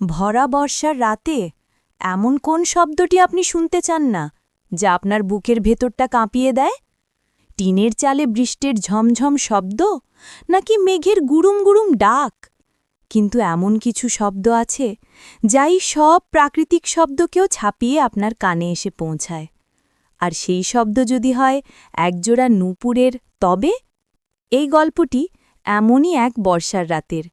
ভরা বর্ষার রাতে এমন কোন শব্দটি আপনি শুনতে চান না, যা আপনার বুকের ভেতরটা কাঁপিয়ে দেয়? টিনের চালে বৃষ্টির ঝমঝম শব্দ নাকি মেঘের গুড়ুম গুড়ুম ডাক? কিন্তু এমন কিছু শব্দ আছে, যাই সব প্রাকৃতিক শব্দকেও ছাপিয়ে আপনার কানে এসে পৌঁছায়। আর সেই শব্দ যদি হয় একজোড়া নূপুরের, তবে? এই গল্পটি এমনই এক বর্ষার রাতের।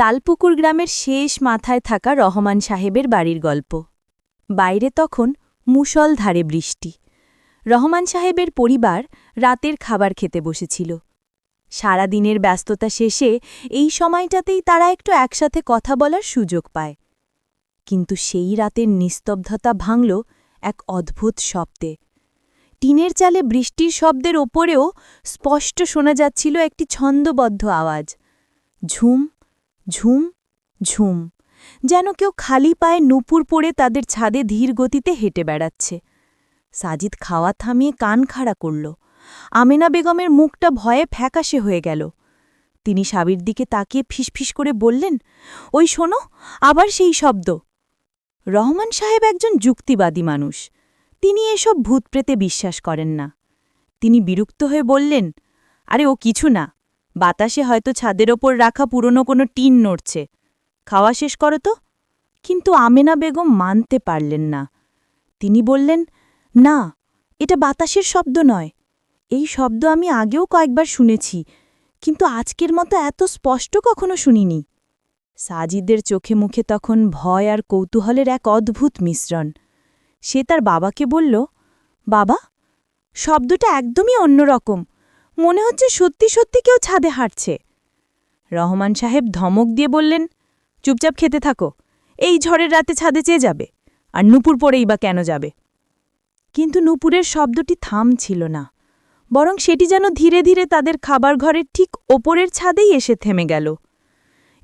তালপুকুর গ্রামের শেষ মাথায় থাকা রহমান সাহেবের বাড়ির গল্প। বাইরে তখন মুষলধারে বৃষ্টি। রহমান সাহেবের পরিবার রাতের খাবার খেতে বসেছিল। সারাদিনের ব্যস্ততা শেষে এই সময়টাতেই তারা একটু একসাথে কথা বলার সুযোগ পায়। কিন্তু সেই রাতের নিস্তব্ধতা ভাঙল এক অদ্ভুত শব্দে। টিনের চালে বৃষ্টির শব্দের ওপরেও স্পষ্ট শোনা যাচ্ছিল একটি ছন্দবদ্ধ আওয়াজ। ঝুম ঝুম ঝুম। যেন কেউ খালি পায়ে নুপুর পড়ে তাদের ছাদে ধীর গতিতে হেঁটে বেড়াচ্ছে। সাজিদ খাওয়া থামিয়ে কান খাড়া করল। আমেনা বেগমের মুখটা ভয়ে ফ্যাকাশে হয়ে গেল। তিনি সাবির দিকে তাকিয়ে ফিসফিস করে বললেন, ওই শোনো, আবার সেই শব্দ। রহমান সাহেব একজন যুক্তিবাদী মানুষ। তিনি এসব ভূতপ্রেতে বিশ্বাস করেন না। তিনি বিরক্ত হয়ে বললেন, আরে ও কিছু না। বাতাসে হয়তো ছাদের ওপর রাখা পুরনো কোনো টিন নড়ছে। খাওয়া শেষ করো তো। কিন্তু আমেনা বেগম মানতে পারলেন না। তিনি বললেন, না, এটা বাতাসের শব্দ নয়। এই শব্দ আমি আগেও কয়েকবার শুনেছি, কিন্তু আজকের মতো এত স্পষ্ট কখনো শুনিনি। সাজিদের চোখে মুখে তখন ভয় আর কৌতূহলের এক অদ্ভুত মিশ্রণ। সে তার বাবাকে বলল, বাবা, শব্দটা একদমই অন্যরকম। মনে হচ্ছে সত্যি সত্যি কেউ ছাদে হাঁটছে। রহমান সাহেব ধমক দিয়ে বললেন, চুপচাপ খেতে থাকো, এই ঝড়ের রাতে ছাদে চেয়ে যাবে, আর নুপুর পরেই বা কেন যাবে? কিন্তু নুপুরের শব্দটি থাম ছিল না, বরং সেটি যেন ধীরে ধীরে তাদের খাবার ঘরের ঠিক ওপরের ছাদেই এসে থেমে গেল।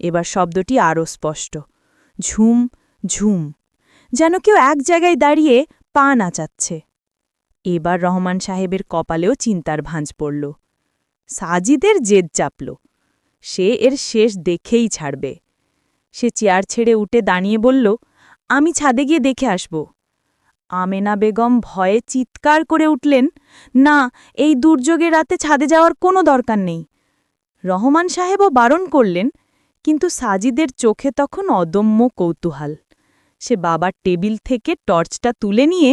এবার শব্দটি আরও স্পষ্ট, ঝুম ঝুম, যেন কেউ এক জায়গায় দাঁড়িয়ে পা নাচাচ্ছে। এবার রহমান সাহেবের কপালেও চিন্তার ভাঁজ পড়ল। সাজিদের জেদ চাপল। সে এর শেষ দেখেই ছাড়বে। সে চেয়ার ছেড়ে উঠে দাঁড়িয়ে বলল, আমি ছাদে গিয়ে দেখে আসব। আমেনা বেগম ভয়ে চিৎকার করে উঠলেন, না, এই দুর্যোগে রাতে ছাদে যাওয়ার কোনো দরকার নেই। রহমান সাহেবও বারণ করলেন, কিন্তু সাজিদের চোখে তখন অদম্য কৌতূহল। সে বাবার টেবিল থেকে টর্চটা তুলে নিয়ে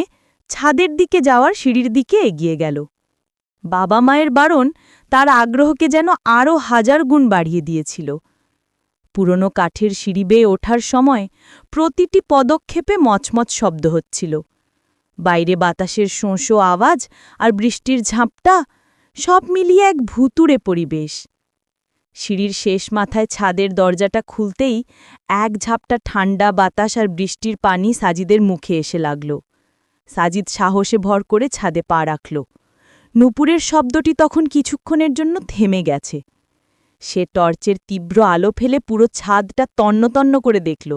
ছাদের দিকে যাওয়ার সিঁড়ির দিকে এগিয়ে গেল। বাবা মায়ের বারণ তার আগ্রহকে যেন আরও হাজার গুণ বাড়িয়ে দিয়েছিল। পুরনো কাঠের সিঁড়ি বেয়ে ওঠার সময় প্রতিটি পদক্ষেপে মচমচ শব্দ হচ্ছিল। বাইরে বাতাসের শোঁশো আওয়াজ আর বৃষ্টির ঝাঁপটা সব মিলিয়ে এক ভুতুড়ে পরিবেশ। সিঁড়ির শেষ মাথায় ছাদের দরজাটা খুলতেই এক ঝাপটা ঠান্ডা বাতাস আর বৃষ্টির পানি সাজিদের মুখে এসে লাগল। সাজিদ সাহসে ভর করে ছাদে পা রাখল। নুপুরের শব্দটি তখন কিছুক্ষণের জন্য থেমে গেছে। সে টর্চের তীব্র আলো ফেলে পুরো ছাদটা তন্নতন্ন করে দেখল।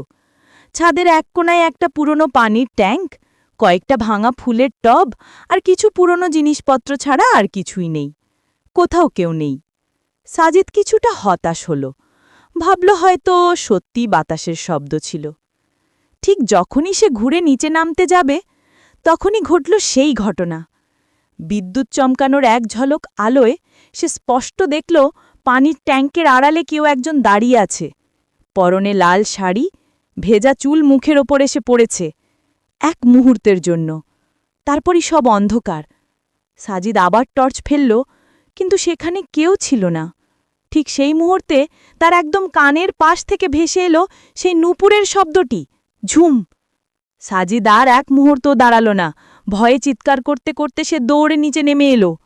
ছাদের এক কোনায় একটা পুরনো পানির ট্যাঙ্ক, কয়েকটা ভাঙা ফুলের টব আর কিছু পুরনো জিনিসপত্র ছাড়া আর কিছুই নেই। কোথাও কেউ নেই। সাজিদ কিছুটা হতাশ হল। ভাবল হয়তো সত্যি বাতাসের শব্দ ছিল। ঠিক যখনই সে ঘুরে নিচে নামতে যাবে, তখনই ঘটল সেই ঘটনা। বিদ্যুৎ চমকানোর এক ঝলক আলোয় সে স্পষ্ট দেখল পানির ট্যাঙ্কের আড়ালে কেউ একজন দাঁড়িয়ে আছে। পরনে লাল শাড়ি, ভেজা চুল মুখের ওপর এসে পড়েছে এক মুহূর্তের জন্য। তারপরই সব অন্ধকার। সাজিদ আবার টর্চ ফেলল, কিন্তু সেখানে কেউ ছিল না। ঠিক সেই মুহূর্তে তার একদম কানের পাশ থেকে ভেসে এলো সেই নুপুরের শব্দটি, ঝুম। সাজিদ আর এক মুহূর্ত দাঁড়াল না। ভয়ে চিৎকার করতে করতে সে দৌড়ে নিচে নেমে এলো।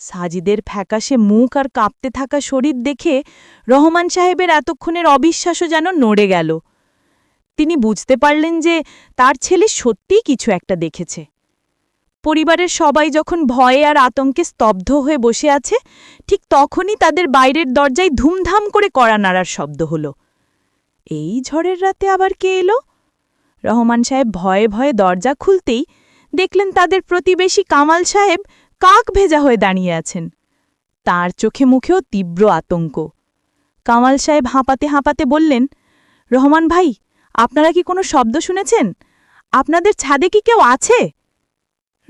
সাজিদের ফ্যাকাশে মুখ আর কাঁপতে থাকা শরীর দেখে রহমান সাহেবের এতক্ষণের অবিশ্বাসও যেন নড়ে গেল। তিনি বুঝতে পারলেন যে তার ছেলে সত্যিই কিছু একটা দেখেছে। পরিবারের সবাই যখন ভয়ে আর আতঙ্কে স্তব্ধ হয়ে বসে আছে, ঠিক তখনই তাদের বাইরের দরজায় ধুমধাম করে কড়া নাড়ার শব্দ হল। এই ঝড়ের রাতে আবার কে এলো? রহমান সাহেব ভয়ে ভয়ে দরজা খুলতেই দেখলেন তাদের প্রতিবেশী কামাল সাহেব কাক ভেজা হয়ে দাঁড়িয়ে আছেন। তার চোখে মুখেও তীব্র আতঙ্ক। কামাল সাহেব হাঁপাতে হাঁপাতে বললেন, রহমান ভাই, আপনারা কি কোনো শব্দ শুনেছেন? আপনাদের ছাদে কি কেউ আছে?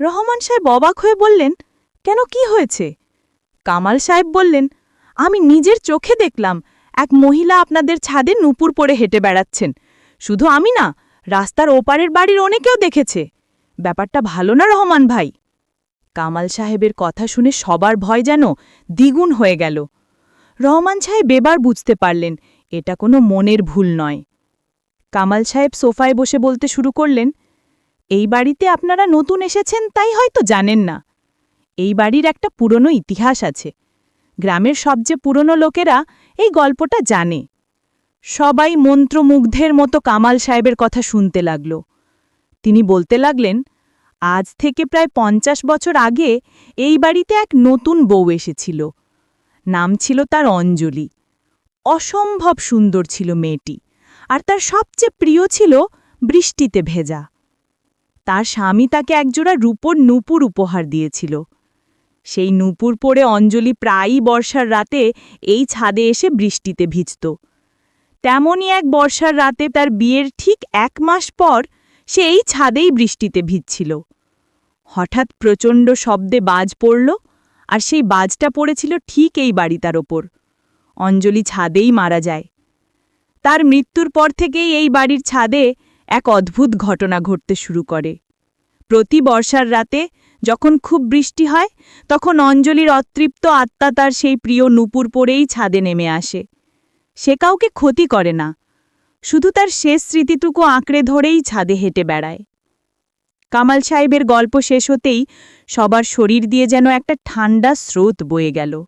রহমান সাহেব অবাক হয়ে বললেন, কেন কি হয়েছে? কামাল সাহেব বললেন, আমি নিজের চোখে দেখলাম এক মহিলা আপনাদের ছাদে নুপুর পরে হেঁটে বেড়াচ্ছেন। শুধু আমি না, রাস্তার ওপারের বাড়ির অনেকেও দেখেছে। ব্যাপারটা ভালো না, রহমান ভাই? কামাল সাহেবের কথা শুনে সবার ভয় যেন দ্বিগুণ হয়ে গেল। রহমান সাহেব এবার বুঝতে পারলেন, এটা কোনো মনের ভুল নয়। কামাল সাহেব সোফায় বসে বলতে শুরু করলেন, এই বাড়িতে আপনারা নতুন এসেছেন, তাই হয়তো জানেন না। এই বাড়ির একটা পুরনো ইতিহাস আছে। গ্রামের সবচেয়ে পুরনো লোকেরা এই গল্পটা জানে। সবাই মন্ত্রমুগ্ধের মতো কামাল সাহেবের কথা শুনতে লাগল। তিনি বলতে লাগলেন, আজ থেকে প্রায় পঞ্চাশ বছর আগে এই বাড়িতে এক নতুন বউ এসেছিল। নাম ছিল তার অঞ্জলি। অসম্ভব সুন্দর ছিল মেয়েটি, আর তার সবচেয়ে প্রিয় ছিল বৃষ্টিতে ভেজা। তার স্বামী তাকে একজোড়া রূপোর নূপুর উপহার দিয়েছিল। সেই নূপুর পরে অঞ্জলি প্রায়ই বর্ষার রাতে এই ছাদে এসে বৃষ্টিতে ভিজত। তেমনই এক বর্ষার রাতে তার বিয়ের ঠিক এক মাস পর সে এই ছাদেই বৃষ্টিতে ভিজছিল। হঠাৎ প্রচণ্ড শব্দে বাজ পড়ল আর সেই বাজটা পড়েছিল ঠিক এই বাড়িটার ওপর। অঞ্জলি ছাদেই মারা যায়। তার মৃত্যুর পর থেকেই এই বাড়ির ছাদে এক অদ্ভুত ঘটনা ঘটতে শুরু করে। প্রতি বর্ষার রাতে যখন খুব বৃষ্টি হয়, তখন অঞ্জলির অতৃপ্ত আত্মা তার সেই প্রিয় নুপুর পরেই ছাদে নেমে আসে। সে কাউকে ক্ষতি করে না শুধু তার শেষ স্মৃতিটুকু আঁকড়ে ধরেই ছাদে হেঁটে বেড়ায়। কামাল সাহেবের গল্প শেষ হতেই সবার শরীর দিয়ে যেন একটা ঠান্ডা স্রোত বয়ে গেল।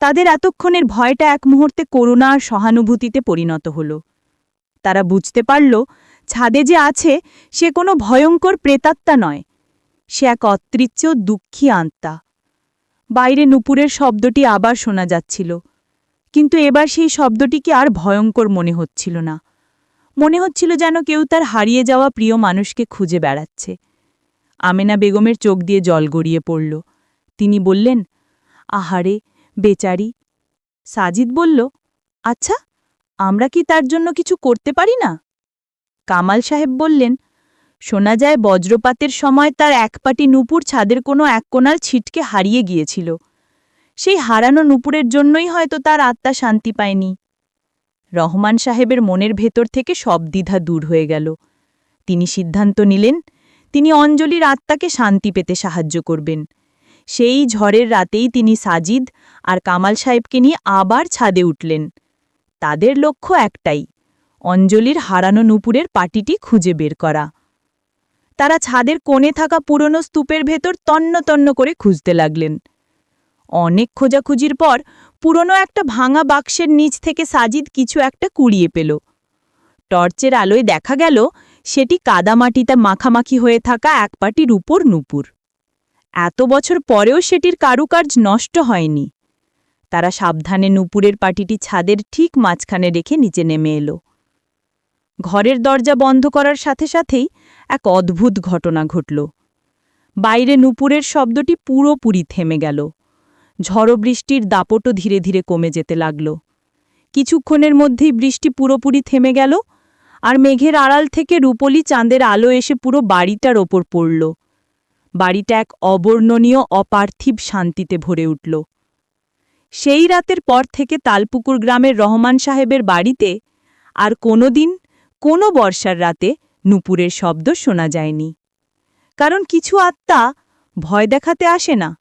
তাদের এতক্ষণের ভয়টা এক মুহূর্তে করুণা আর সহানুভূতিতে পরিণত হল। তারা বুঝতে পারল, ছাদে যে আছে, সে কোনো ভয়ঙ্কর প্রেতাত্মা নয়। সে এক অতৃচ্ছ দুঃখী আত্মা। বাইরে নুপুরের শব্দটি আবার শোনা যাচ্ছিল। কিন্তু এবার সেই শব্দটিকে আর ভয়ঙ্কর মনে হচ্ছিল না। মনে হচ্ছিল যেন কেউ তার হারিয়ে যাওয়া প্রিয় মানুষকে খুঁজে বেড়াচ্ছে। আমেনা বেগমের চোখ দিয়ে জল গড়িয়ে পড়ল। তিনি বললেন, আহারে, বেচারি। সাজিদ বলল আচ্ছা আমরা কি তার জন্য কিছু করতে পারি না? কামাল সাহেব বললেন, শোনা যায় বজ্রপাতের সময় তার একপাটি নুপুর ছাদের কোনো এক কোণাল ছিটকে হারিয়ে গিয়েছিল। সেই হারানো নুপুরের জন্যই হয়তো তার আত্মা শান্তি পায়নি। রহমান সাহেবের মনের ভেতর থেকে সব দ্বিধা দূর হয়ে গেল। তিনি সিদ্ধান্ত নিলেন, তিনি অঞ্জলির আত্মাকে শান্তি পেতে সাহায্য করবেন। সেই ঝড়ের রাতেই তিনি সাজিদ আর কামাল সাহেবকে নিয়ে আবার ছাদে উঠলেন। তাদের লক্ষ্য একটাই, অঞ্জলির হারানো নুপুরের পাটিটি খুঁজে বের করা। তারা ছাদের কোণে থাকা পুরনো স্তূপের ভেতর তন্ন তন্ন করে খুঁজতে লাগলেন। অনেক খোঁজাখুঁজির পর পুরনো একটা ভাঙা বাক্সের নিচ থেকে সাজিদ কিছু একটা কুড়িয়ে পেল। টর্চের আলোয় দেখা গেল, সেটি কাদামাটিতে মাখামাখি হয়ে থাকা এক পাটির উপর নুপুর। এত বছর পরেও সেটির কারুকার্য নষ্ট হয়নি। তারা সাবধানে নুপুরের পাটিটি ছাদের ঠিক মাঝখানে রেখে নিচে নেমে এলো। ঘরের দরজা বন্ধ করার সাথে সাথেই এক অদ্ভুত ঘটনা ঘটল। বাইরে নুপুরের শব্দটি পুরোপুরি থেমে গেল। ঝড়ো বৃষ্টির দাপটও ধীরে ধীরে কমে যেতে লাগল। কিছুক্ষণের মধ্যেই বৃষ্টি পুরোপুরি থেমে গেল, আর মেঘের আড়াল থেকে রূপলি চাঁদের আলো এসে পুরো বাড়িটার ওপর পড়ল। বাড়িটা এক অবর্ণনীয়, অপার্থিব শান্তিতে ভরে উঠল। সেই রাতের পর থেকে তালপুকুর গ্রামের রহমান সাহেবের বাড়িতে আর কোনো দিন কোনো বর্ষার রাতে নুপুরের শব্দ শোনা যায়নি। কারণ কিছু আত্মা ভয় দেখাতে আসে না।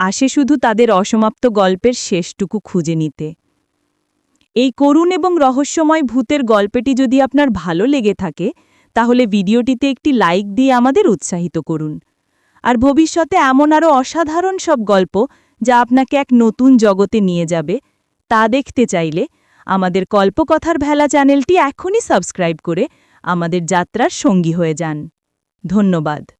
আসে শুধু তাদের অসমাপ্ত গল্পের শেষটুকু খুঁজে নিতে। এই করুণ এবং রহস্যময় ভূতের গল্পটি যদি আপনার ভালো লেগে থাকে, তাহলে ভিডিওটিতে একটি লাইক দিয়ে আমাদের উৎসাহিত করুন। আর ভবিষ্যতে এমন আরও অসাধারণ সব গল্প যা আপনাকে এক নতুন জগতে নিয়ে যাবে, তা দেখতে চাইলে আমাদের কল্পকথার ভেলা চ্যানেলটি এখনই সাবস্ক্রাইব করে আমাদের যাত্রার সঙ্গী হয়ে যান। ধন্যবাদ।